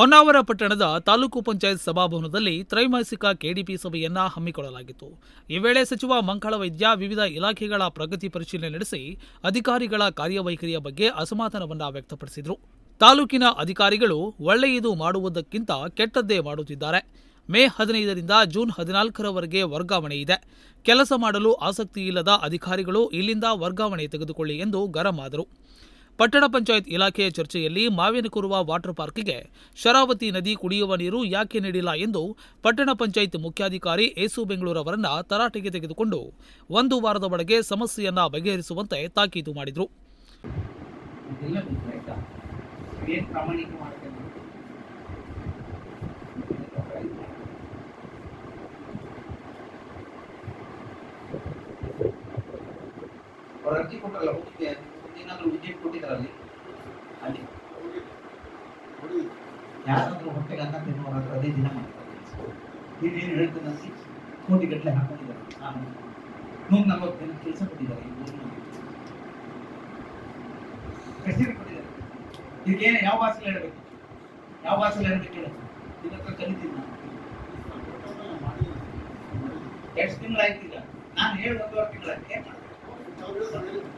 ಹೊನ್ನಾವರ ಪಟ್ಟಣದ ತಾಲೂಕು ಪಂಚಾಯತ್ ಸಭಾಭವನದಲ್ಲಿ ತ್ರೈಮಾಸಿಕ ಕೆಡಿಪಿ ಸಭೆಯನ್ನ ಹಮ್ಮಿಕೊಳ್ಳಲಾಗಿತ್ತು. ಈ ವೇಳೆ ಸಚಿವ ಮಂಕಳ ವೈದ್ಯ ವಿವಿಧ ಇಲಾಖೆಗಳ ಪ್ರಗತಿ ಪರಿಶೀಲನೆ ನಡೆಸಿ ಅಧಿಕಾರಿಗಳ ಕಾರ್ಯವೈಖರಿಯ ಬಗ್ಗೆ ಅಸಮಾಧಾನವನ್ನ ವ್ಯಕ್ತಪಡಿಸಿದರು. ತಾಲೂಕಿನ ಅಧಿಕಾರಿಗಳು ಒಳ್ಳೆಯದು ಮಾಡುವುದಕ್ಕಿಂತ ಕೆಟ್ಟದ್ದೇ ಮಾಡುತ್ತಿದ್ದಾರೆ. ಮೇ ಹದಿನೈದರಿಂದ ಜೂನ್ ಹದಿನಾಲ್ಕರವರೆಗೆ ವರ್ಗಾವಣೆ ಇದೆ. ಕೆಲಸ ಮಾಡಲು ಆಸಕ್ತಿ ಇಲ್ಲದ ಅಧಿಕಾರಿಗಳು ಇಲ್ಲಿಂದ ವರ್ಗಾವಣೆ ತೆಗೆದುಕೊಳ್ಳಿ ಎಂದು ಗರಂ ಆದರು. ಪಟ್ಟಣ ಪಂಚಾಯತ್ ಇಲಾಖೆಯ ಚರ್ಚೆಯಲ್ಲಿ ಮಾವಿನಕುರುವ ವಾಟರ್ ಪಾರ್ಕ್ಗೆ ಶರಾವತಿ ನದಿ ಕುಡಿಯುವ ನೀರು ಯಾಕೆ ನೀಡಿಲ್ಲ ಎಂದು ಪಟ್ಟಣ ಪಂಚಾಯತ್ ಮುಖ್ಯಾಧಿಕಾರಿ ಏಸು ಬೆಂಗಳೂರವರನ್ನ ತರಾಟೆಗೆ ತೆಗೆದುಕೊಂಡು ಒಂದು ವಾರದ ಒಳಗೆ ಸಮಸ್ಯೆಯನ್ನ ಬಗೆಹರಿಸುವಂತೆ ತಾಕೀತು ಮಾಡಿದರು. ಇದೆಲ್ಲ ಮಾಡ್ತೇನೆ ಏನಾದರೂ ವಿದ್ಯುತ್ ಕೊಟ್ಟಿದ್ದಾರೆ ಅಲ್ಲಿ? ಯಾರಾದ್ರೂ ಹೊಟ್ಟೆಗೆ ಅನ್ನ ತಿನ್ನುವರ ಹತ್ರ ಅದೇ ದಿನ ಮಾಡ್ತಾರೆ. ನೀನೇನು ಸಿ ಕೋಟಿ ಗಟ್ಟಲೆ ಹಾಕೊಂಡಿದ್ದಾರೆ. ನೂರ ನಲ್ವತ್ತು ದಿನ ಕೆಲಸ ಕೊಟ್ಟಿದ್ದಾರೆ. ಹೆಸರು ಕೊಟ್ಟಿದ್ದಾರೆ. ಇದಕ್ಕೇನು ಯಾವ ಭಾಷೆಲಿ ಹೇಳಬೇಕು? ಯಾವ ಭಾಷೆಲಿ ಹೇಳಬೇಕು ಹೇಳು. ನಿನ್ನ ಹತ್ರ ಕಲಿತೀನಿ ನಾನು. ಎಷ್ಟು ತಿಂಗಳಾಯ್ತು ನಾನು ಹೇಳಿ ಒಂದೂವರೆ ತಿಂಗಳಾಯ್ತು. ಏನು ಮಾಡ್ಬೇಕು?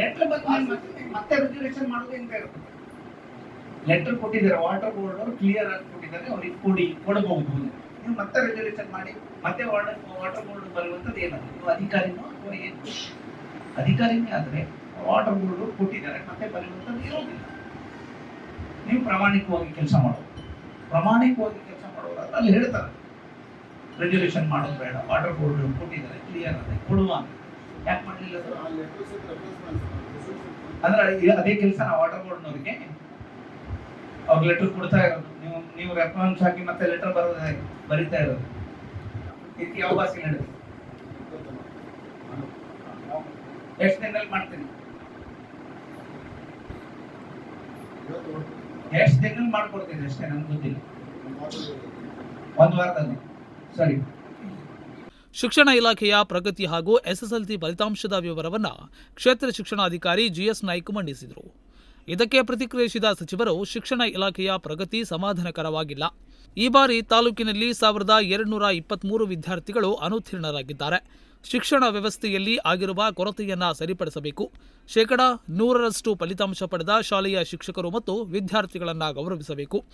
ಲೆಟರ್ ಮತ್ತೆ ರಿಸರ್ವೇಶನ್ ಮಾಡೋದು ಅಂತ ಲೆಟರ್ ಕೊಟ್ಟಿದ್ದಾರೆ ವಾಟರ್ ಬೋರ್ಡ್ ಅವರು ಕ್ಲಿಯರ್ ಆಗಿ ಕೊಟ್ಟಿದ್ದಾರೆ, ಅವ್ರಿಗೆ ಕೊಡಿ, ಕೊಡಬಹುದು. ನೀವು ಮತ್ತೆ ರೆಸಲ್ಯೂಷನ್ ಮಾಡಿ, ಮತ್ತೆ ವಾಟರ್ ವಾಟರ್ ಬೋರ್ಡ್ ಬರುವಂಥದ್ದು ಏನಾದ್ರು? ನೀವು ಅಧಿಕಾರಿನೂ ಅಥವಾ ಏನು? ಅಧಿಕಾರಿನೇ ಆದರೆ ವಾಟರ್ ಬೋರ್ಡ್ ಕೊಟ್ಟಿದ್ದಾರೆ, ಮತ್ತೆ ಬರುವಂಥದ್ದು ಇರೋದಿಲ್ಲ. ನೀವು ಪ್ರಾಮಾಣಿಕವಾಗಿ ಕೆಲಸ ಮಾಡೋದು. ಪ್ರಾಮಾಣಿಕವಾಗಿ ಕೆಲಸ ಮಾಡೋದಾದ್ರೆ ಅಲ್ಲಿ ಹೇಳ್ತಾರೆ. ರೆಸಲ್ಯೂಷನ್ ಮಾಡೋದು ಬೇಡ ವಾಟರ್ ಬೋರ್ಡ್ ಕೊಟ್ಟಿದ್ದಾರೆ ಕ್ಲಿಯರ್ ಅದೇ ಕೊಡುವ ಅಂತ. ಯಾಕೆ ಮಾಡಲಿಲ್ಲ ಅದು ಅಂದ್ರೆ ಅದೇ ಕೆಲಸ ನಾವು ವಾಟರ್ ಬೋರ್ಡ್ನವ್ರಿಗೆ ಅವ್ರಿಗೆ ಲೆಟರ್ ಕೊಡ್ತಾ ಇರೋದು. ನೀವು ನೀವು ರೆಫರೆನ್ಸ್ ಹಾಕಿ ಮತ್ತೆ ಲೆಟರ್ ಬರೋದು ಹೇಗೆ? ಬರಿತಾ ಇರೋದು. ಇದಕ್ಕೆ ಯಾವ ಭಾಷೆ ಹೇಳಿ ಎಷ್ಟು ದಿನದಲ್ಲಿ ಮಾಡ್ತೀನಿ? ಎಷ್ಟು ದಿನದಲ್ಲಿ ಮಾಡ್ಕೊಡ್ತೀನಿ ಅಷ್ಟೇ ನನಗೆ ಗೊತ್ತಿಲ್ಲ. ಒಂದು ವಾರದಲ್ಲಿ. ಸರಿ. ಶಿಕ್ಷಣ ಇಲಾಖೆಯ ಪ್ರಗತಿ ಹಾಗೂ ಎಸ್ಎಸ್ಎಲ್ಸಿ ಫಲಿತಾಂಶದ ವಿವರವನ್ನ ಕ್ಷೇತ್ರ ಶಿಕ್ಷಣಾಧಿಕಾರಿ ಜಿಎಸ್ ನಾಯ್ಕ್ ಮಂಡಿಸಿದರು. ಇದಕ್ಕೆ ಪ್ರತಿಕ್ರಿಯಿಸಿದ ಸಚಿವರು, ಶಿಕ್ಷಣ ಇಲಾಖೆಯ ಪ್ರಗತಿ ಸಮಾಧಾನಕರವಾಗಿಲ್ಲ. ಈ ಬಾರಿ ತಾಲೂಕಿನಲ್ಲಿ ಸಾವಿರದ ಎರಡುನೂರ ಇಪ್ಪತ್ಮೂರು ವಿದ್ಯಾರ್ಥಿಗಳು ಅನುತ್ತೀರ್ಣರಾಗಿದ್ದಾರೆ. ಶಿಕ್ಷಣ ವ್ಯವಸ್ಥೆಯಲ್ಲಿ ಆಗಿರುವ ಕೊರತೆಯನ್ನ ಸರಿಪಡಿಸಬೇಕು. ಶೇಕಡ ನೂರರಷ್ಟು ಫಲಿತಾಂಶ ಪಡೆದ ಶಾಲೆಯ ಶಿಕ್ಷಕರು ಮತ್ತು ವಿದ್ಯಾರ್ಥಿಗಳನ್ನು ಗೌರವಿಸಬೇಕು.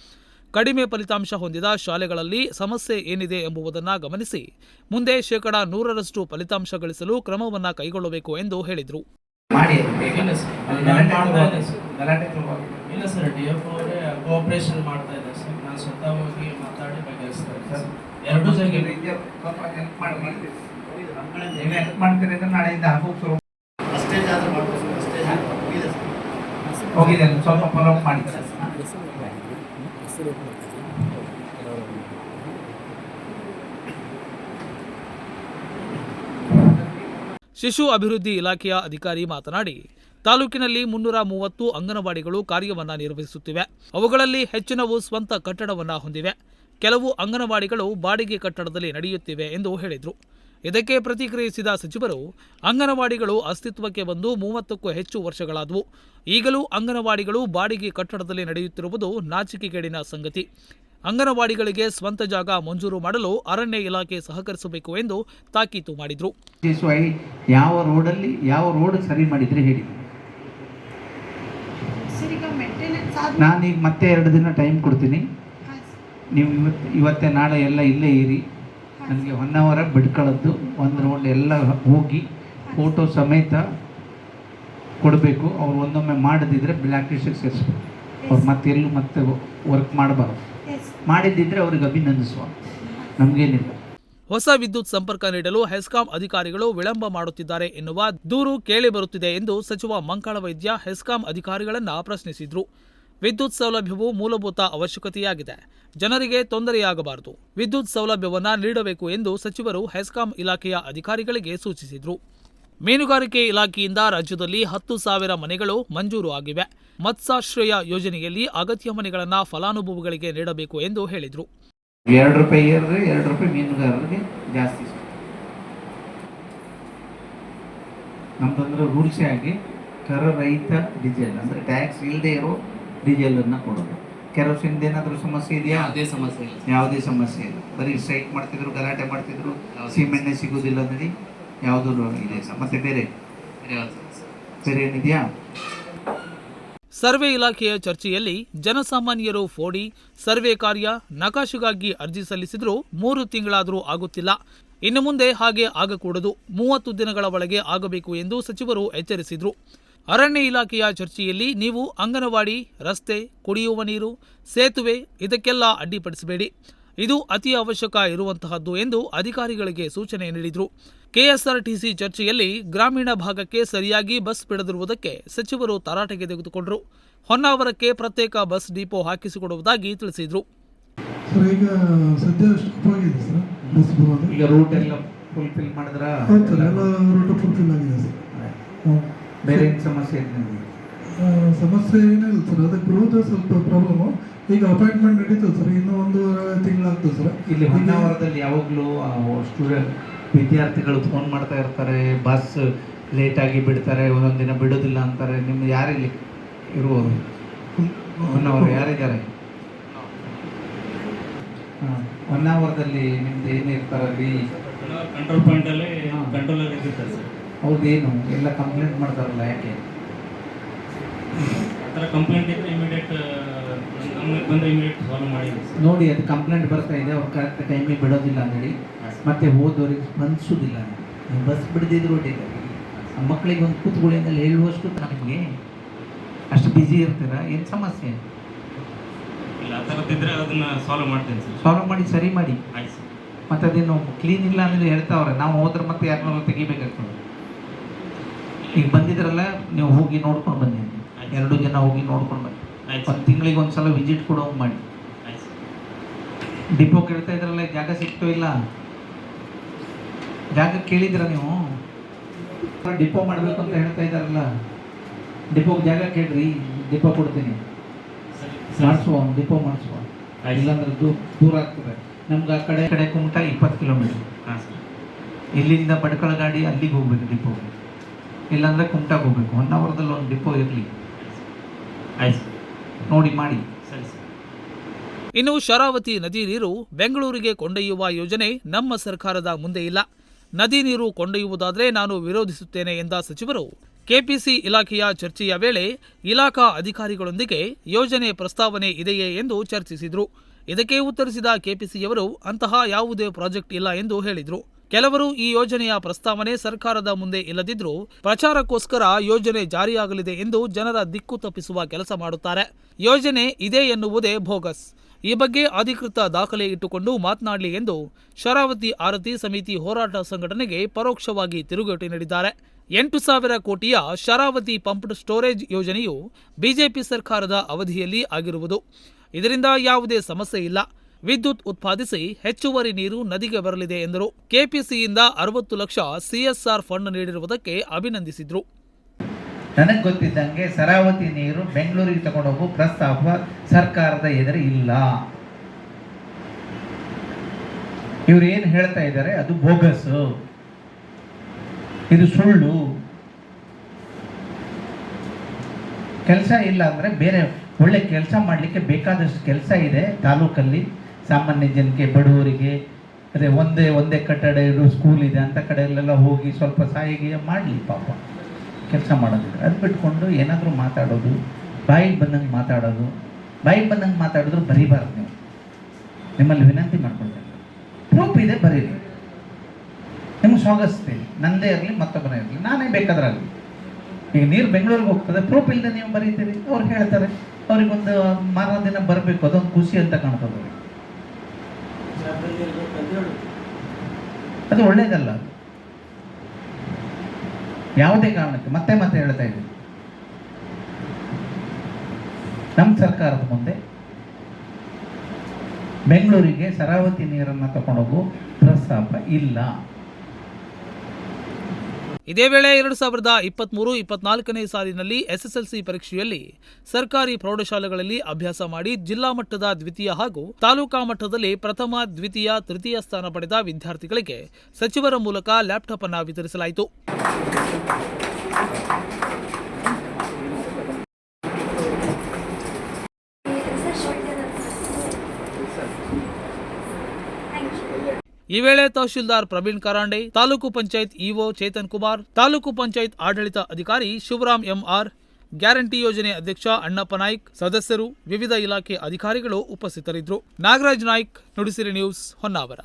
ಕಡಿಮೆ ಫಲಿತಾಂಶ ಹೊಂದಿದ ಶಾಲೆಗಳಲ್ಲಿ ಸಮಸ್ಯೆ ಏನಿದೆ ಎಂಬುದನ್ನು ಗಮನಿಸಿ. ಮುಂದೆ ಶೇಕಡಾ ನೂರರಷ್ಟು ಫಲಿತಾಂಶ ಗಳಿಸಲು ಕ್ರಮವನ್ನು ಕೈಗೊಳ್ಳಬೇಕು ಎಂದು ಹೇಳಿದರು. ಸ್ವಲ್ಪ help ಮಾಡಿ ಶಿಶು ಅಭಿವೃದ್ಧಿ ಇಲಾಖೆಯ ಅಧಿಕಾರಿ ಮಾತನಾಡಿ, ತಾಲೂಕಿನಲ್ಲಿ ಮುನ್ನೂರ ಮೂವತ್ತು ಅಂಗನವಾಡಿಗಳು ಕಾರ್ಯವನ್ನು ನಿರ್ವಹಿಸುತ್ತಿವೆ. ಅವುಗಳಲ್ಲಿ ಹೆಚ್ಚಿನವು ಸ್ವಂತ ಕಟ್ಟಡವನ್ನು ಹೊಂದಿವೆ. ಕೆಲವು ಅಂಗನವಾಡಿಗಳು ಬಾಡಿಗೆ ಕಟ್ಟಡದಲ್ಲಿ ನಡೆಯುತ್ತಿವೆ ಎಂದು ಹೇಳಿದರು. ಇದಕ್ಕೆ ಪ್ರತಿಕ್ರಿಯಿಸಿದ ಸಚಿವರು ಅಂಗನವಾಡಿಗಳು ಅಸ್ತಿತ್ವಕ್ಕೆ ಬಂದು ಮೂವತ್ತಕ್ಕೂ ಹೆಚ್ಚು ವರ್ಷಗಳಾದವು. ಈಗಲೂ ಅಂಗನವಾಡಿಗಳು ಬಾಡಿಗೆ ಕಟ್ಟಡದಲ್ಲಿ ನಡೆಯುತ್ತಿರುವುದು ನಾಚಿಕೆಗೇಡಿನ ಸಂಗತಿ. ಅಂಗನವಾಡಿಗಳಿಗೆ ಸ್ವಂತ ಜಾಗ ಮಂಜೂರು ಮಾಡಲು ಅರಣ್ಯ ಇಲಾಖೆ ಸಹಕರಿಸಬೇಕು ಎಂದು ತಾಕೀತು ಮಾಡಿದರು. ಯಾವ ರೋಡಲ್ಲಿ ಯಾವ ರೋಡ್ ಸರಿ ಮಾಡಿದ್ರೆ ಹೇಳಿ. ನಾನೀಗ ಮತ್ತೆ ಎರಡು ದಿನ ಟೈಮ್ ಕೊಡ್ತೀನಿ. ನೀವು ಇವತ್ತು ಇವತ್ತೇ ನಾಳೆ ಎಲ್ಲ ಇಲ್ಲೇ ಇರಿ. ನನಗೆ ಹೊನ್ನಾವರ ಬಿಡ್ಕೊಳ್ಳೋದು ಒಂದು ರೌಂಡ್ ಎಲ್ಲ ಹೋಗಿ ಫೋಟೋ ಸಮೇತ ಕೊಡಬೇಕು. ಅವ್ರು ಒಂದೊಮ್ಮೆ ಮಾಡದಿದ್ದರೆ ಬ್ಲ್ಯಾಕ್ ಲಿಸ್ಟಿಗೆ ಸೇರಿಸ್ಬೇಕು ಅವ್ರು ಮತ್ತೆ ಎಲ್ಲೂ ಮತ್ತೆ ವರ್ಕ್ ಮಾಡಬಾರ್ದು. ಮಾಡಿದ್ದಿದ್ರೆ ಅವ್ರಿಗೆ ಅಭಿನಂದಿಸುವ. ನಮಗೇನಿಲ್ಲ. ಹೊಸ ವಿದ್ಯುತ್ ಸಂಪರ್ಕ ನೀಡಲು ಹೆಸ್ಕಾಂ ಅಧಿಕಾರಿಗಳು ವಿಳಂಬ ಮಾಡುತ್ತಿದ್ದಾರೆ ಎನ್ನುವ ದೂರು ಕೇಳಿ ಬರುತ್ತಿದೆ ಎಂದು ಸಚಿವ ಮಂಕಳ ವೈದ್ಯ ಹೆಸ್ಕಾಂ ಅಧಿಕಾರಿಗಳನ್ನ ಪ್ರಶ್ನಿಸಿದ್ರು. ವಿದ್ಯುತ್ ಸೌಲಭ್ಯವು ಮೂಲಭೂತ ಅವಶ್ಯಕತೆಯಾಗಿದೆ. ಜನರಿಗೆ ತೊಂದರೆಯಾಗಬಾರದು. ವಿದ್ಯುತ್ ಸೌಲಭ್ಯವನ್ನು ನೀಡಬೇಕು ಎಂದು ಸಚಿವರು ಹೆಸ್ಕಾಂ ಇಲಾಖೆಯ ಅಧಿಕಾರಿಗಳಿಗೆ ಸೂಚಿಸಿದರು. ಮೀನುಗಾರಿಕೆ ಇಲಾಖೆಯಿಂದ ರಾಜ್ಯದಲ್ಲಿ ಹತ್ತು ಸಾವಿರ ಮನೆಗಳು ಮಂಜೂರು ಆಗಿವೆ. ಮತ್ಸಾಶ್ರಯ ಯೋಜನೆಯಲ್ಲಿ ಅಗತ್ಯ ಮನೆಗಳನ್ನು ಫಲಾನುಭವಿಗಳಿಗೆ ನೀಡಬೇಕು ಎಂದು ಹೇಳಿದರು. ಎರಡು ರೂಪಾಯಿ ಎರಡು ರೂಪಾಯಿ ಮೀನುಗಾರರಿಗೆ ಜಾಸ್ತಿ ನಮ್ದಂದ್ರೆ ರೂಲ್ಸೇ ಆಗಿ ಕರ ರೈತ ಡೀಸೆಲ್, ಅಂದರೆ ಟ್ಯಾಕ್ಸ್ ಇಲ್ಲದೆ ಇರೋ ಡೀಸೆಲ್ ಅನ್ನ ಕೊಡೋದು. ಕೆರೋಸಿನ್ ಏನಾದರೂ ಸಮಸ್ಯೆ ಇದೆಯಾ? ಅದೇ ಸಮಸ್ಯೆ ಇಲ್ಲ. ಯಾವುದೇ ಸಮಸ್ಯೆ ಇಲ್ಲ. ಬರೀ ಸ್ಟ್ರೈಕ್ ಮಾಡ್ತಿದ್ರು ಗಲಾಟೆ ಮಾಡ್ತಿದ್ರು ಸೀಮೆಣ್ಣೆ ಸಿಗುದಿಲ್ಲ ನೋಡಿ. ಯಾವುದೂ ಇದೆ ಮತ್ತೆ ಬೇರೆ? ಬೇರೆ ಏನಿದೆಯಾ? ಸರ್ವೆ ಇಲಾಖೆಯ ಚರ್ಚೆಯಲ್ಲಿ ಜನಸಾಮಾನ್ಯರು ಫೋಡಿ ಸರ್ವೆ ಕಾರ್ಯ ನಕಾಶೆಗಾಗಿ ಅರ್ಜಿ ಸಲ್ಲಿಸಿದ್ರೂ ಮೂರು ತಿಂಗಳಾದರೂ ಆಗುತ್ತಿಲ್ಲ. ಇನ್ನು ಮುಂದೆ ಹಾಗೆ ಆಗಕೂಡದು. ಮೂವತ್ತು ದಿನಗಳ ಒಳಗೆ ಆಗಬೇಕು ಎಂದು ಸಚಿವರು ಎಚ್ಚರಿಸಿದರು. ಅರಣ್ಯ ಇಲಾಖೆಯ ಚರ್ಚೆಯಲ್ಲಿ ನೀವು ಅಂಗನವಾಡಿ ರಸ್ತೆ ಕುಡಿಯುವ ನೀರು ಸೇತುವೆ ಇದಕ್ಕೆಲ್ಲ ಅಡ್ಡಿಪಡಿಸಬೇಡಿ. ಇದು ಅತಿ ಅವಶ್ಯಕ ಇರುವಂತಹದ್ದು ಎಂದು ಅಧಿಕಾರಿಗಳಿಗೆ ಸೂಚನೆ ನೀಡಿದರು. ಕೆಎಸ್ಆರ್ಟಿಸಿ ಚರ್ಚೆಯಲ್ಲಿ ಗ್ರಾಮೀಣ ಭಾಗಕ್ಕೆ ಸರಿಯಾಗಿ ಬಸ್ ಬಿಡದಿರುವುದಕ್ಕೆ ಸಚಿವರು ತರಾಟೆಗೆ ತೆಗೆದುಕೊಂಡರು. ಹೊನ್ನಾವರಕ್ಕೆ ಪ್ರತ್ಯೇಕ ಬಸ್ ಡಿಪೋ ಹಾಕಿಸಿಕೊಡುವುದಾಗಿ ತಿಳಿಸಿದರು. ಈಗ ಸರ್ ರೂಟ್ ಎಲ್ಲ ಫುಲ್ಫಿಲ್ ಮಾಡಿದ್ರ? ಬೇರೆ ಏನು ಸಮಸ್ಯೆ ಇದೆ ನಿಮಗೆ? ಸಮಸ್ಯೆ ಏನಿಲ್ಲ ಸರ್ ಅದಕ್ಕೆ ಬರೋದು ಸ್ವಲ್ಪ ಪ್ರಾಬ್ಲಮ್ ಈಗ ಅಪಾಯಿಂಟ್ಮೆಂಟ್ ನಡೀತದೆ ಸರ್ ಇನ್ನೂ ಒಂದು ತಿಂಗಳಾಗ್ತದೆ ಸರ್. ಇಲ್ಲಿ ಹೊನ್ನಾವರದಲ್ಲಿ ಯಾವಾಗಲೂ ಸ್ಟೂಡೆಂಟ್ ವಿದ್ಯಾರ್ಥಿಗಳು ಫೋನ್ ಮಾಡ್ತಾ ಇರ್ತಾರೆ ಬಸ್ ಲೇಟಾಗಿ ಬಿಡ್ತಾರೆ ಒಂದೊಂದು ದಿನ ಬಿಡೋದಿಲ್ಲ ಅಂತಾರೆ. ನಿಮ್ಮ ಯಾರಿಲ್ಲಿ ಇರುವವರು ಹೊನ್ನಾವರ ಯಾರಿದ್ದಾರೆ? ಹಾಂ ಹೊನ್ನಾವರದಲ್ಲಿ ನಿಮ್ದು ಏನು ಕಂಟ್ರೋಲ್ ಪಾಯಿಂಟ್ ಅಲ್ಲಿ ಹಾ. ಕಂಟ್ರೋಲರ್ ಇರ್ತಾರೆ ಸರ್. ಹೌದೇನು? ಎಲ್ಲ ಕಂಪ್ಲೇಂಟ್ ಮಾಡ್ತಾರಲ್ಲ ಯಾಕೆ? ಆ ಥರ ಕಂಪ್ಲೇಂಟ್ ಇಮಿಡಿಯೇಟ್ ನಮಗೆ ಬಂದರೆ ಇಮಿಡಿಯೇಟ್ ಸಾಲ್ವ್ ಸರ್ ನೋಡಿ ಅದು ಕಂಪ್ಲೇಂಟ್ ಬರ್ತಾ ಇದೆ ಅವ್ರು ಕರೆಕ್ಟ್ ಟೈಮಿಗೆ ಬಿಡೋದಿಲ್ಲ ಅಂದೇಳಿ ಮತ್ತೆ ಹೋದವ್ರಿಗೆ ಸ್ಪಂದಿಸೋದಿಲ್ಲ ನೀವು ಬಸ್ ಬಿಡದಿದ್ರು ಒಟ್ಟಿಗೆ. ಆ ಮಕ್ಕಳಿಗೆ ಒಂದು ಕೂತ್ಕೊಳ್ಳಿ ಅಂತ ಹೇಳುವಷ್ಟು ನಮಗೆ? ಅಷ್ಟು ಬ್ಯುಸಿ ಇರ್ತೀರಾ? ಏನು ಸಮಸ್ಯೆ? ಇಲ್ಲ ಆ ಥರದ್ದಿದ್ರೆ ಅದನ್ನ ಸಾಲ್ವ್ ಮಾಡ್ತೀನಿ ಸರ್. ಸಾಲ್ವ್ ಮಾಡಿ ಸರಿ ಮಾಡಿ. ಆಯ್ತು ಸರ್. ಮತ್ತೆ ಅದೇನು ಕ್ಲೀನ್ ಇಲ್ಲ ಅಂದ್ರೆ ಹೇಳ್ತಾವ್ರೆ. ನಾವು ಹೋದ್ರೆ ಮತ್ತೆ ಯಾರನ್ನ ತೆಗಿಬೇಕಾಗ್ತದೆ. ಈಗ ಬಂದಿದ್ರಲ್ಲ ನೀವು ಹೋಗಿ ನೋಡ್ಕೊಂಡು ಬನ್ನಿ. ಎರಡು ಜನ ಹೋಗಿ ನೋಡ್ಕೊಂಡು ಬನ್ನಿ. ಒಂದು ತಿಂಗಳಿಗೆ ಒಂದು ಸಲ ವಿಸಿಟ್ ಕೊಡೋ ಮಾಡಿ. ಡಿಪೋ ಕೇಳ್ತಾ ಇದ್ರಲ್ಲ ಜಾಗ ಸಿಕ್ತೋ ಇಲ್ಲ? ಜಾಗ ಕೇಳಿದ್ರ ನೀವು? ಡಿಪೋ ಮಾಡಬೇಕು ಅಂತ ಹೇಳ್ತಾ ಇದ್ದಾರಲ್ಲ. ಡಿಪೋಗೆ ಜಾಗ ಕೇಳ್ರಿ ಡಿಪೋ ಕೊಡ್ತೀನಿ. ಮಾಡಿಸುವ ಡಿಪೋ ಮಾಡಿಸುವ. ಇಲ್ಲಾಂದ್ರೆ ದೂ ದೂರ ಆಗ್ತದೆ. ನಮ್ಗೆ ಆ ಕಡೆ ಕಡೆ ಕುಮಟ ಇಪ್ಪತ್ತು ಕಿಲೋಮೀಟರ್. ಇಲ್ಲಿಂದ ಬಡ್ಕಳ ಗಾಡಿ ಅಲ್ಲಿಗೆ ಹೋಗ್ಬೇಕು ಡಿಪೋಗೆ ಇಲ್ಲಾಂದ್ರೆ ಕುಮಟಾಗೆ ಹೋಗ್ಬೇಕು. ಹೊನ್ನಾವರದಲ್ಲಿ ಒಂದು ಡಿಪೋ ಇರಲಿ. ಆಯ್ತು. ನೋಡಿ, ಮಾಡಿ. ಇನ್ನು ಶರಾವತಿ ನದಿ ನೀರು ಬೆಂಗಳೂರಿಗೆ ಕೊಂಡೊಯ್ಯುವ ಯೋಜನೆ ನಮ್ಮ ಸರ್ಕಾರದ ಮುಂದೆ ಇಲ್ಲ. ನದಿ ನೀರು ಕೊಂಡೊಯ್ಯುವುದಾದರೆ ನಾನು ವಿರೋಧಿಸುತ್ತೇನೆ ಎಂದ ಸಚಿವರು. ಕೆಪಿಸಿ ಇಲಾಖೆಯ ಚರ್ಚೆಯ ವೇಳೆ ಇಲಾಖಾ ಅಧಿಕಾರಿಗಳೊಂದಿಗೆ ಯೋಜನೆ ಪ್ರಸ್ತಾವನೆ ಇದೆಯೇ ಎಂದು ಚರ್ಚಿಸಿದರು. ಇದಕ್ಕೆ ಉತ್ತರಿಸಿದ ಕೆಪಿಸಿಯವರು, ಅಂತಹ ಯಾವುದೇ ಪ್ರಾಜೆಕ್ಟ್ ಇಲ್ಲ ಎಂದು ಹೇಳಿದರು. ಕೆಲವರು ಈ ಯೋಜನೆಯ ಪ್ರಸ್ತಾವನೆ ಸರ್ಕಾರದ ಮುಂದೆ ಇಲ್ಲದಿದ್ರೂ ಪ್ರಚಾರಕ್ಕೋಸ್ಕರ ಯೋಜನೆ ಜಾರಿಯಾಗಲಿದೆ ಎಂದು ಜನರ ದಿಕ್ಕು ತಪ್ಪಿಸುವ ಕೆಲಸ ಮಾಡುತ್ತಾರೆ. ಯೋಜನೆ ಇದೆ ಎನ್ನುವುದೇ ಬೋಗಸ್. ಈ ಬಗ್ಗೆ ಅಧಿಕೃತ ದಾಖಲೆ ಇಟ್ಟುಕೊಂಡು ಮಾತನಾಡಲಿ ಎಂದು ಶರಾವತಿ ಆರತಿ ಸಮಿತಿ ಹೋರಾಟ ಸಂಘಟನೆಗೆ ಪರೋಕ್ಷವಾಗಿ ತಿರುಗೇಟು ನೀಡಿದ್ದಾರೆ. ಎಂಟು ಸಾವಿರ ಕೋಟಿಯ ಶರಾವತಿ ಪಂಪ್ಡ್ ಸ್ಟೋರೇಜ್ ಯೋಜನೆಯು ಬಿಜೆಪಿ ಸರ್ಕಾರದ ಅವಧಿಯಲ್ಲಿ ಆಗಿರುವುದು. ಇದರಿಂದ ಯಾವುದೇ ಸಮಸ್ಯೆ ಇಲ್ಲ. ವಿದ್ಯುತ್ ಉತ್ಪಾದಿಸಿ ಹೆಚ್ಚುವರಿ ನೀರು ನದಿಗೆ ಬರಲಿದೆ ಎಂದರು. ಕೆಪಿಸಿಯಿಂದ ಅರವತ್ತು ಲಕ್ಷ ಸಿಎಸ್ಆರ್ ಫಂಡ್ ನೀಡಿರುವುದಕ್ಕೆ ಅಭಿನಂದಿಸಿದ್ರು. ನನಗೆ ಗೊತ್ತಿದ್ದಂಗೆ ಸರಾವತಿ ನೀರು ಬೆಂಗಳೂರಿಗೆ ತಗೊಂಡೋಗೋ ಪ್ರಸ್ತಾಪ ಸರ್ಕಾರದ ಎದುರು ಇಲ್ಲ. ಇವ್ರು ಏನು ಹೇಳ್ತಾ ಇದ್ದಾರೆ? ಅದು ಬೋಗಸ್. ಇದು ಸುಳ್ಳು. ಕೆಲಸ ಇಲ್ಲ ಅಂದರೆ ಬೇರೆ ಒಳ್ಳೆ ಕೆಲಸ ಮಾಡಲಿಕ್ಕೆ ಬೇಕಾದಷ್ಟು ಕೆಲಸ ಇದೆ ತಾಲೂಕಲ್ಲಿ. ಸಾಮಾನ್ಯ ಜನಕ್ಕೆ, ಬಡವರಿಗೆ, ಅದೇ ಒಂದೇ ಒಂದೇ ಕಟ್ಟಡ ಇರೋ ಸ್ಕೂಲ್ ಇದೆ ಅಂತ ಕಡೆಯಲ್ಲೆಲ್ಲ ಹೋಗಿ ಸ್ವಲ್ಪ ಸಹಾಯ ಮಾಡಲಿ ಪಾಪ. ಕೆಲಸ ಮಾಡೋದಿಲ್ಲ. ಅದು ಬಿಟ್ಕೊಂಡು ಏನಾದರೂ ಮಾತಾಡೋದು, ಬಾಯಿಗೆ ಬಂದಂಗೆ ಮಾತಾಡೋದು, ಬಾಯಿಗೆ ಬಂದಂಗೆ ಮಾತಾಡಿದ್ರು ಬರೀಬಾರ್ದು ನೀವು. ನಿಮ್ಮಲ್ಲಿ ವಿನಂತಿ ಮಾಡ್ಕೊಳ್ತೇನೆ ಪ್ರೂಫ್ ಇದೆ, ಬರೀರಿ. ನಿಮ್ಗೆ ಸ್ವಾಗತಿಸ್ತೀನಿ ನಂದೇ ಇರಲಿ, ಮತ್ತೊಬ್ಬನೇ ಇರಲಿ. ನಾನೇ ಬೇಕಾದ್ರಲ್ಲಿ. ಈಗ ನೀರು ಬೆಂಗಳೂರಿಗೆ ಹೋಗ್ತದೆ ಪ್ರೂಫ್ ಇಲ್ಲದೆ ನೀವು ಬರೀತೀರಿ. ಅವ್ರು ಹೇಳ್ತಾರೆ, ಅವ್ರಿಗೊಂದು ಮಾರನೇ ದಿನ ಬರಬೇಕು, ಅದೊಂದು ಖುಷಿ ಅಂತ ಕಾಣ್ತದೆ. ಅದು ಒಳ್ಳೇದಲ್ಲ. ಯಾವುದೇ ಕಾರಣಕ್ಕೆ ಮತ್ತೆ ಮತ್ತೆ ಹೇಳ್ತಾ ಇದ್ದೀನಿ. ನಮ್ಮ ಸರ್ಕಾರದ ಮುಂದೆ ಬೆಂಗಳೂರಿಗೆ ಸರಾವತಿ ನೀರನ್ನು ತಗೊಂಡೋಗೋ ಪ್ರಸ್ತಾಪ ಇಲ್ಲ. ಇದೇ ವೇಳೆ ಎರಡು ಸಾವಿರದ ಇಪ್ಪತ್ಮೂರು, ಇಪ್ಪತ್ನಾಲ್ಕನೇ ಸಾಲಿನಲ್ಲಿ ಎಸ್ಎಸ್ಎಲ್ಸಿ ಪರೀಕ್ಷೆಯಲ್ಲಿ ಸರ್ಕಾರಿ ಪ್ರೌಢಶಾಲೆಗಳಲ್ಲಿ ಅಭ್ಯಾಸ ಮಾಡಿ ಜಿಲ್ಲಾ ಮಟ್ಟದ ದ್ವಿತೀಯ ಹಾಗೂ ತಾಲೂಕಾ ಮಟ್ಟದಲ್ಲಿ ಪ್ರಥಮ, ದ್ವಿತೀಯ, ತೃತೀಯ ಸ್ಥಾನ ಪಡೆದ ವಿದ್ಯಾರ್ಥಿಗಳಿಗೆ ಸಚಿವರ ಮೂಲಕ ಲ್ಯಾಪ್ಟಾಪ್ ಅನ್ನು ವಿತರಿಸಲಾಯಿತು. ಈ ವೇಳೆ ತಹಶೀಲ್ದಾರ್ ಪ್ರವೀಣ್ ಕರಾಂಡೆ, ತಾಲೂಕು ಪಂಚಾಯತ್ ಇಒ ಚೇತನ್ ಕುಮಾರ್, ತಾಲೂಕು ಪಂಚಾಯತ್ ಆಡಳಿತ ಅಧಿಕಾರಿ ಶಿವರಾಮ್ ಎಂಆರ್, ಗ್ಯಾರಂಟಿ ಯೋಜನೆ ಅಧ್ಯಕ್ಷ ಅಣ್ಣಪ್ಪ ನಾಯ್ಕ್, ಸದಸ್ಯರು, ವಿವಿಧ ಇಲಾಖೆ ಅಧಿಕಾರಿಗಳು ಉಪಸ್ಥಿತರಿದ್ದರು. ನಾಗರಾಜ್ ನಾಯ್ಕ್, ನುಡಿಸಿರಿ ನ್ಯೂಸ್ ಹೊನ್ನಾವರ.